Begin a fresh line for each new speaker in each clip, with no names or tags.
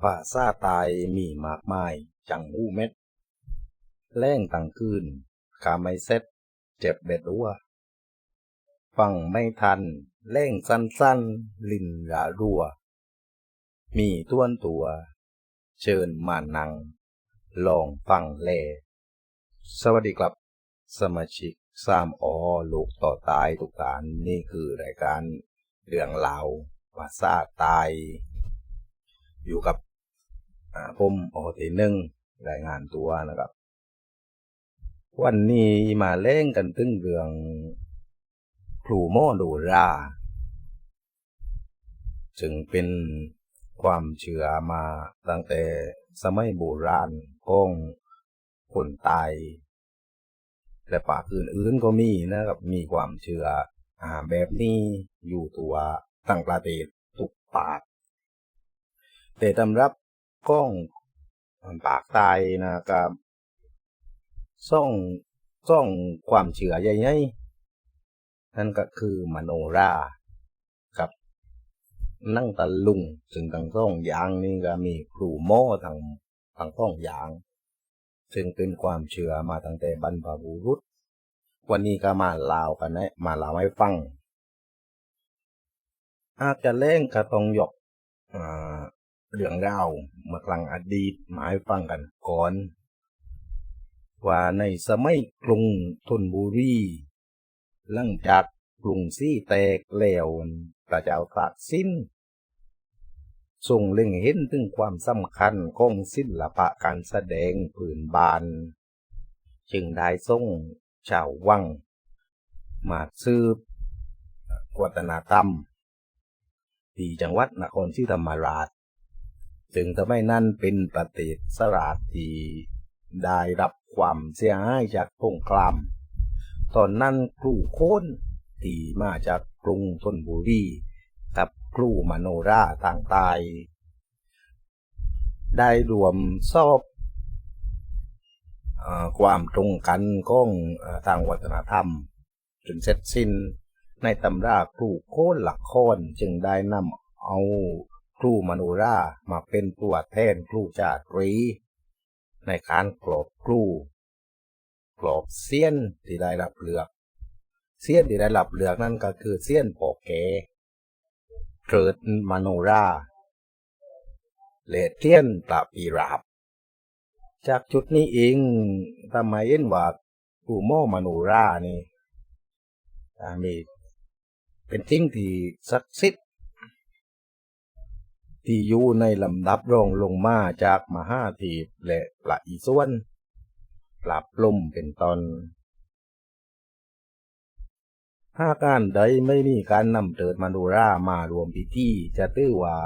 ภาษาตายมีมากมาย จังหูเม็ดแรงตั้งคืนกาไม่เซ็ตเจ็บเบ็ดรัว ฟังไม่ทันแรงสั้นๆ ลินระรัว มีต้วนตัว เชิญมานัง ลองฟังแล สวัสดีครับ สมาชิกสามอลูกต่อตายทุกการนี่คือรายการเรื่องราวภาษาตาย อยู่กับผมโอทีหนึ่งรายงานตัวนะครับ วันนี้มาเล่นกันถึงเรื่องครูโมโดราจึงเป็นความเชื่อมาตั้งแต่สมัยโบราณของคนตายและป่าอื่นๆก็มีนะครับ มีความเชื่ออ่าแบบนี้อยู่ตัวตั้งประเทศทุกปาก แต่ตำรับก้องปากตายนะครับซ่องซ่องความเชื่อใหญ่ๆนั่นก็คือมโนรากับนั่งตะลุงซึ่งทั้งสองอย่างนี่ก็มีครูโม่ทั้งทั้งสองอย่าง ซึ่งเป็นความเชื่อมาตั้งแต่บรรพบุรุษ วันนี้ก็มาล่ากันนะมาล่าให้ฟังอาจจะเล่งก็ต้องยกอ่า เรื่องราวเมื่อครั้งอดีตหมาให้ฟังกันก่อน ว่าในสมัยกรุงธนบุรีหลังจากกรุงซี่แตกแล้วพระเจ้าตากสินทรงเล็งเห็นถึงความสำคัญของศิลปะการแสดงผืนบาน จึงได้ทรงชาววัง มาซื้อวัฒนธรรม ที่จังหวัดนครศรีธรรมราช ถึงทำให้นั่นเป็นประเทศสราที่ได้รับความเสียหายจากสงคราม ตอนนั้นครูโค้นที่มาจากกรุงธนบุรีกับครูมโนราทางใต้ได้รวมสอบอความตรงกันของอทางวัฒนธรรม จนเสร็จสิ้นในตำราครูโค้นหลักค้อนจึงได้นำเอา ครูมโนรามาเป็นตัวแทนครูจาตรี ในการกรอบครูกรอบเสี้ยนที่ได้รับเลือกเสี้ยนที่ได้รับเลือกนั่นก็คือเสี้ยนปอกแกเกิดมโนราเลดเทียนปราปีราบ จากจุดนี้เองทำไมเอ็นว่าครูโมมโนรานี่มีเป็นสิ่งที่ศักดิ์สิทธิ์ ที่อยู่ในลำดับรองลงมาจากมหาทีและปละอีส่วนปรับลมเป็นตอนถ้าการใดไม่มีการนำเติดมาดูรามารวมพิธีจะตื้อว่า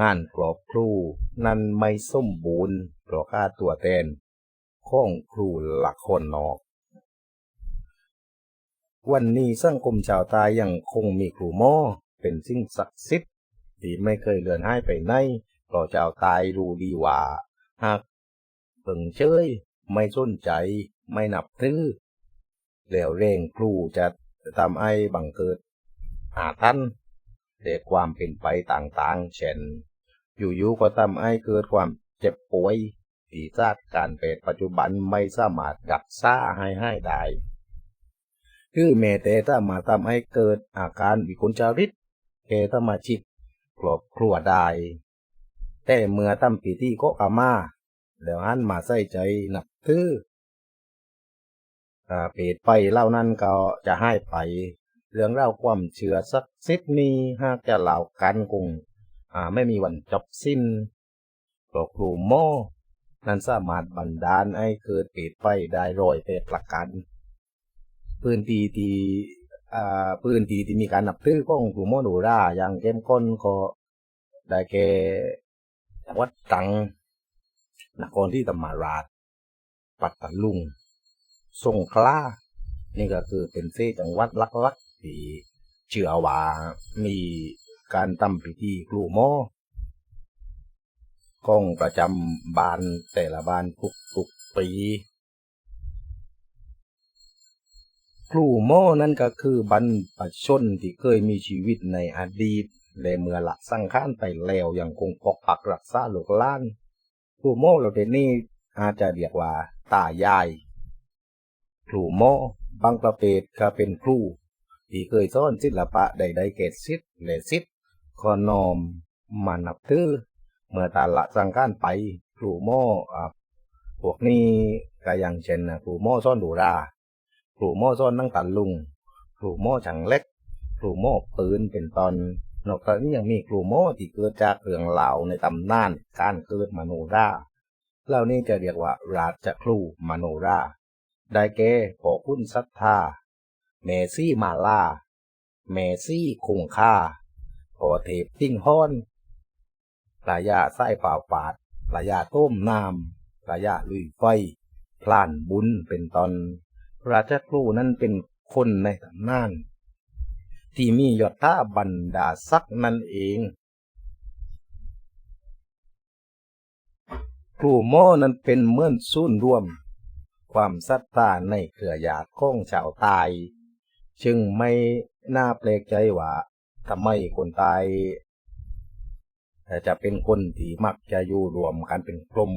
งานกรอบครูนั้นไม่สมบูรณ์เพราะค่าตัวแทนของครูหลักคนนอก วันนี้สังคมชาวตายยังคงมีครูหมอเป็นสิ่งศักดิ์สิทธิ์ ที่ไม่เคยเลือนหายไปไหนเพราะชาวใตายรู้ดีว่าหากเพิ่งเชยไม่สนใจ ไม่นับถือแล้วเร่งครูจะทำให้บังเกิดอาทันแต่ความเป็นไปต่างๆ เช่น อยู่ๆก็ทำให้เกิดความเจ็บป่วยที่ทราบการแพทย์ปัจจุบันไม่สามารถรักษาให้ให้ได้คือแม้แต่ถ้ามาทำให้เกิดอาการวิกลจริตแก่สมาชิ กครอบครัวได้ แต่เมื่อทำพิธีก็อามาแล้วหันมาใส่ใจนับถืออ่าเพจไปเล่านั้นก็จะให้ไป เรื่องเล่าความเชื่อสักซิดนี้หากจะเล่ากันคงอ่าไม่มีวันจบสิ้นเพราะครูโมนั้นสามารถบันดาลให้เกิดเพจไปได้รอยแต่ประกันพื้นที่ที่ พื้นที่ที่มีการนับถือของกลุ่มโมโนราอย่างเข้มข้นก็ได้แก่จังหวัดตรังนครที่ธรรมาราช ปัตตาลุงสงขลานี่ก็คือเป็นเซจังหวัดลักๆที่เชื่อว่ามีการทำพิธีครูโมกองประจำบานแต่ละบานทุกๆปี ครูโม่นั่นก็คือบรรพชนที่เคยมีชีวิตในอดีตและเมื่อละสังขารไปแล้วยังคงปกปักรักษาลูกล้านครูโมเราเดนี่อาจจะเรียกว่าตายาย ครูโมบางประเภทก็เป็นครูที่เคยสอนศิลปะใดๆแก่ศิษย์และศิษย์ก็นอมมานับถือเมื่อตาละสังขารไปครูโมอ่พวกนี้ก็ย่างเช่นครูโมสอนดูรา ครูโมสอนนั่งตันลุงครูโมฉังเล็กครูโมปืนเป็นตอนนอกจากนี้ยังมีครูโมที่เกิดจากเรื่องเหล่าในตำนานการเกิดมโนราเหล่านี้จะเรียกว่า ราชครูมโนราได้แก่พอคุณศรัทธา เมซี่มาลา เมซี่คงค่าพอเทพติ้งฮ้อนปลายาไส้เปล่าปาดปลายาต้มน้ำปลายาลุยไฟพลานบุญเป็นตอน ราชครูนั้นเป็นคนในตำนาน ที่มียศถาบรรดาศักนั่นเอง ครูโม่นั้นเป็นเมื่อนศูนย์รวม ความศรัทธาในเครือญาติของชาวตายจึงไม่น่าแปลกใจว่าทำไมคนตายแต่จะเป็นคนที่มักจะอยู่รวมกันเป็นกลุ่ม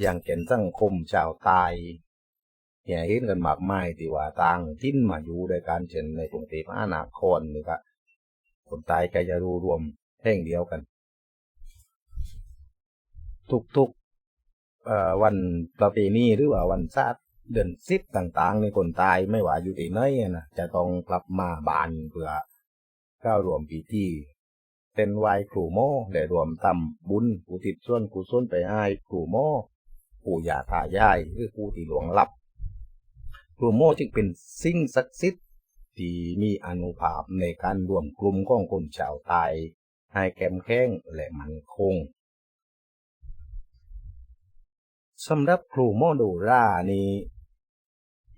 อย่างเช่นสังคมชาวตาย เนี่ยเห็นกันมากมายที่ว่าต่างทิ้นมาอยู่ด้วยกันเช่นในกรุงเทพมหานครนี่ก็คนตายก็จะรู้รวมแห่งเดียวกัน ทุกๆวันประเพณีหรือว่าวันชาติเดือนสิบต่างๆ ในคนตายไม่ว่าอยู่ที่ไหนนะจะต้องกลับมาบานเพื่อเข้าวรวมพิธีเป็นไหวครูโม่ได้รวมทำบุญอุทิศส่วนกุศลไปให้ครูโม่ปู่ย่าตายายหรือผู้ที่หลวงลับ ครูโม่จึงเป็นสิ่งศักดิ์สิทธิ์ที่มีอนุภาพในการรวมกลุ่มของคนชาวไทยให้แข็งแข็งและมั่นคงสำหรับครูโมโดรานี้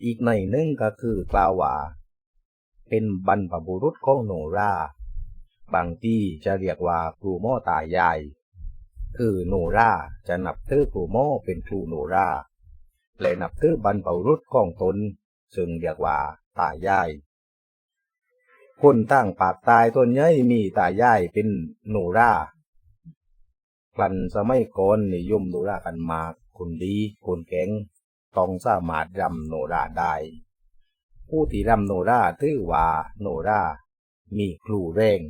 อีกในหนึ่งก็คือกล่าวว่า เป็นบรรพบุรุษของโนรา บางที่จะเรียกว่าครูโมตายาย คือโนราจะนับถือครูโมเป็นครูโนรา และนับถือบรรพบุรุษของตน ซึ่งเรียกว่าตายาย คนตั้งปากตายต้นใหญ่มีตายายเป็นโนราคลันสมัยก่อนนิยมโนรากันมากคนดีคนแข็งต้องสามารถรำโนราได้ผู้ที่รำโนราถือว่าโนรา มีครูแรง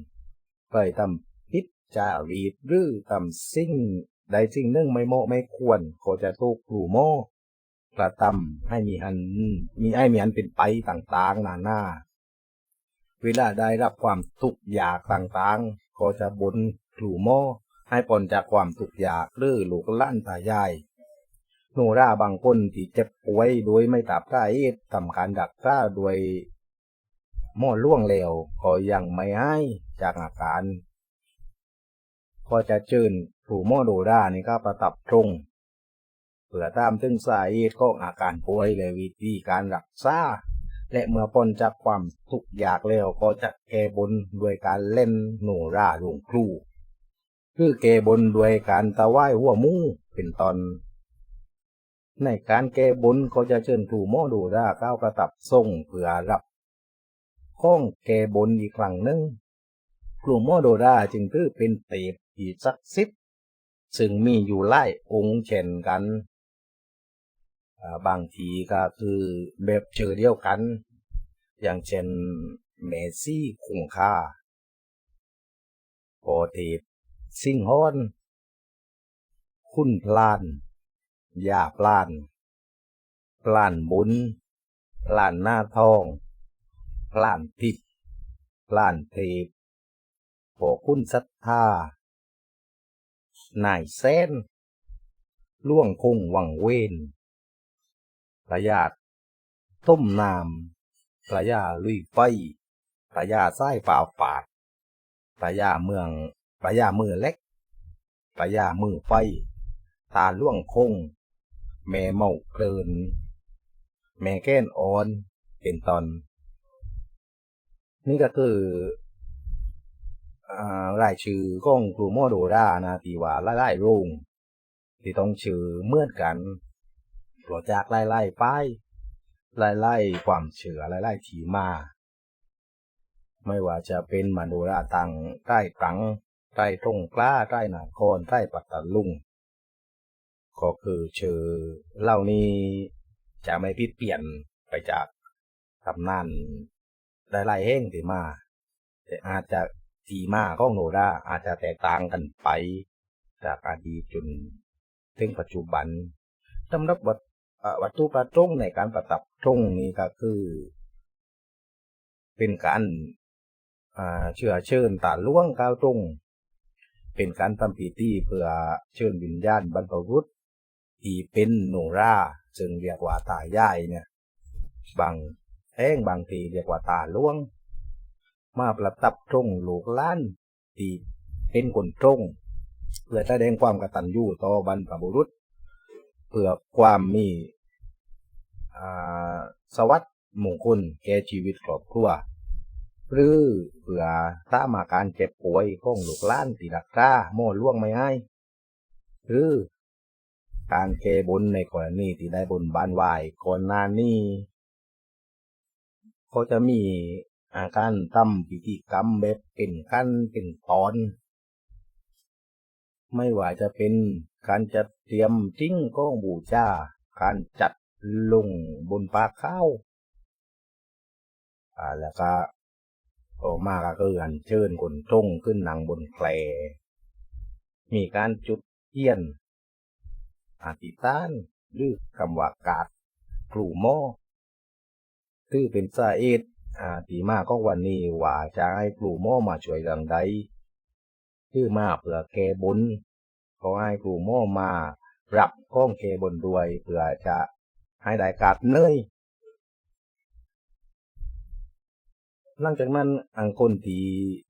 เคยทำพิษจารีตหรือทำสิ่งใดสิ่งหนึ่งไม่เหมาะไม่ควรก็จะถูกครูโม กระทำให้มีอันมีให้มีอันเป็นไปต่างๆนานาเวลาได้รับความทุกข์ยากต่างๆ ก็จะบนครูโม่ให้ปนจากความทุกข์ยากหรือหลูกล้านตายาย โนราบางคนที่เจ็บป่วยโดยไม่ตับได้ทำการดักษาโดยหม้อล่วงเหลวก็ยังไม่ให้จากอาการ ก็จะเจิญผู้หม้อโดรานี่ก็ประทับตรง เพื่อตามถึงสาเหตุของอาการป่วยและวิธีการรักษาและเมื่อพ้นจากความทุกข์ยากแล้วก็จะแก้บนด้วยการเล่นโนราหลวงครูคือแก้บนด้วยการตะไหว้หัวมูเป็นตอน ในการแก้บนก็จะเชิญครูหมอดูราเข้ากระตับทรงเพื่อรับข้องแก้บนอีกครั้งหนึ่งครูหมอโดราจึงถือเป็นเตปที่ศักดิ์สิทธิ์ซึ่งมีอยู่หลายองค์เช่นกัน บางทีก็คือแบบเชื่อเดียวกัน อย่างเช่นเมซี่คงค่าโปรเทปซิงฮอน คุณพลานยาปลานปลานบุญปลานหน้าทองปลานทิพย์ปลานเทพโปคุณศรัทธานายแซนล่วงคงวังเวน ประหยัดต้มน้ำประหยาลุยไฟประหยาไส้ฝ่าฝาดประหยาเมืองประหยามือเล็กประหยามือไฟ ตาล่วงคง แม่เมาเพลิน แม่แก้นอ่อน เป็นตอน นี่ก็คือรายชื่อของครูโมโดรานะที่ว่าไล่ๆโรงที่ต้องชื่อเมื่อนกัน ลจากไล่ๆป้ายไล่ความเชื่อไล่ๆทีมา ไม่ว่าจะเป็นมโนราตังใต้ตรังใต้ตรงกล้าใต้หนาครใต้ปัตตลุงก็คือเชื่อเล่านี้จะไม่พิดเปลี่ยนไปจากตำนานหลายๆแห่งที่มา แต่อาจจะทีมาของโนราอาจจะแตกต่างกันไป จากอดีตจนถึงปัจจุบันสำหรับวัต วัตถุประสงค์ในการประทับตรงนี้ก็คือ เป็นการเชื่อเชิญตาล่วงก้าวตรงเป็นการทำพิธีเพื่อเชิญวิญญาณบรรพบุรุษที่เป็นโนราซึ่งเรียกว่าตายายเนี่ย บางแห่งบางทีเรียกว่าตาล่วง มาประทับตรงลูกล้านที่เป็นคนตรงเพื่อแสดงความกตัญญูต่อบรรพบุรุษ เพื่อความมีสวัสดิ์มงคลแก่ชีวิตครอบครัว หรือเพื่อถ้ามาการเจ็บป่วยของลูกล้านที่รักษาหม้อล่วงไม่ให้หรือการแก้บนในกรณีที่ได้บนบานไหวายก่อนหน้านี้ก็จะมีอาการทำพิธีกรรมแบบเป็นขั้นเป็นตอน ไม่ว่าจะเป็น การจัดเตรียมทิ้งก้องบูชา การจัดลงบนปลาข้าวอ่าแล้วก็ออกมาก็คืออัญเชิญคนตรงขึ้นนั่งบนแคลมีการจุดเทียนอธิษฐานหรือคำว่ากาดกลู่หม้อคือเป็นสาเหตุอ่าที่มาของวันนี้ว่าจะให้กลู่หม้อมาช่วยเรื่องใดคือมาเพื่อแก้บน ขอให้ครูโม่มารับข้องแก้บนด้วยเพื่อจะให้ได้กาดเนยหลังจากนั้นอังคนที่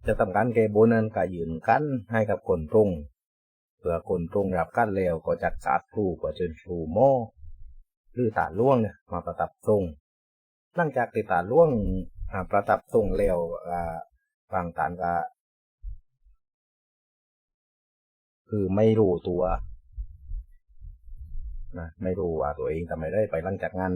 จะทำการแก้บนนั้นก็ยืนกันให้กับคนตรงเพื่อคนตรงรับกันแล้วก็จัดกาดครูก็เชิญครูโมหรือตาล่วงเนี่ยมาประทับทรงหลังจากที่ตาล่วงประทับทรงแล้วอ่าบางตานก็ คือไม่รู้ตัวนะไม่รู้ว่าตัวเองทำไมได้ไปหลังจากงาน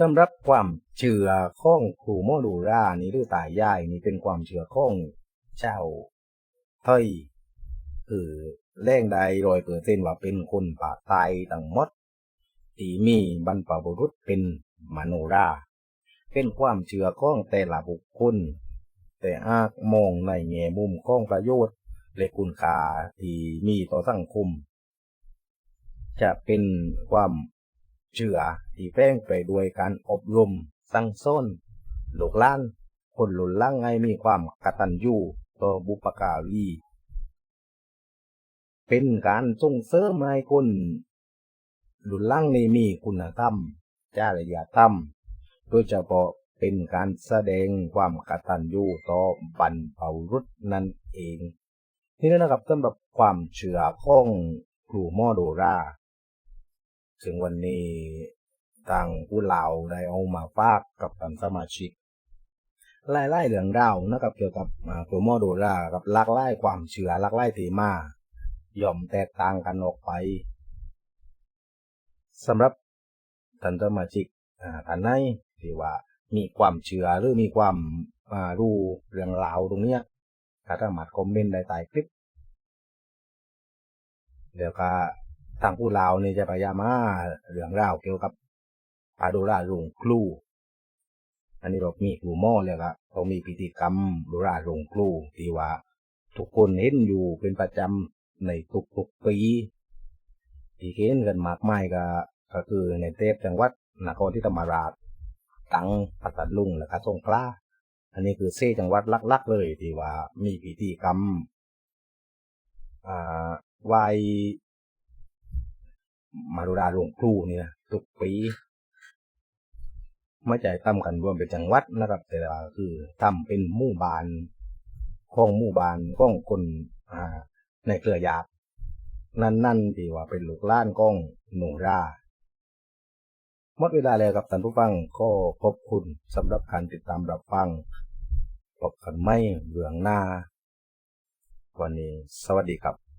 สำหรับความเชื่อข้องครูโมดูรานี่หรือตายายนี่เป็นความเชื่อข้องเจ้าเฮ้ยคือแรงใดรอยเปอร์เซ็นว่าเป็นคนป่าตายตั้งมดที่มีบรรพบุรุษเป็นมโนรา เป็นความเชื่อข้องแต่ละบุคคล แต่อากมองในแง่มุมข้องประโยชน์ และคุณค่าที่มีต่อสังคม จะเป็นความเชื่อที่แฝงไปด้วยการอบรมสั่งสอนลูกหล้าน คนหลุนล่างให้มีความกตัญญูต่อบุปการีเป็นการส่งเสริมให้คนหลุนล่างนี้มีคุณธรรม จริยธรรม โดยเฉพาะเป็นการแสดงความกตัญญูต่อบรรพบุรุษนั่นเอง นี่นะครับสำหรับความเชื่อของครูมอโดราซึ่งวันนี้ทางผู้เหล่าได้เอามาฝากกับท่านสมาชิกไล่ไล่เรื่องราวนะครับเกี่ยวกับครูมอโดรากับลักไล่ความเชื่อลักไล่ทีมาย่อมแตกต่างกันออกไปสำหรับท่านสมาชิกอ่าท่านไหนที่ว่ามีความเชื่อหรือมีความรู้เรื่องราวตรงเนี้ย ก็สามารถคอมเมนต์ได้ใต้คลิปเดี๋ยวก็ทางผู้ลาวนี่จะพยายามมาเรื่องราวเกี่ยวกับอาโดราหลวงครูอันนี้เรามีครูหม้อเลยครับเขามีพิธีกรรมโดราหลวงครูที่ว่าทุกคนเห็นอยู่เป็นประจำในทุกๆปีที่เห็นกันมากมายก็ก็คือในเทพจังหวัดนครที่ธรรมราชตังปัตตลุงและก็สงขลา อันนี้คือเซจังหวัดลักๆเลยที่ว่ามีพิธีกรรมอ่าไหวมารุราหลวงครูนี่นะทุกปีไม่ใจตั้มกันรวมเป็นจังหวัดนะครับ แต่ว่าคือตั้มเป็นหมู่บ้านของหมู่บ้านของคนอ่า ในเครือญาตินั่นๆที่ว่าเป็นลูกล้านก้องหนูราหมดเวลาแล้วครับท่านผู้ฟังก็ขอบคุณสำหรับการติดตามรับฟัง พบกันไม่เบื้องหน้า วันนี้สวัสดีครับ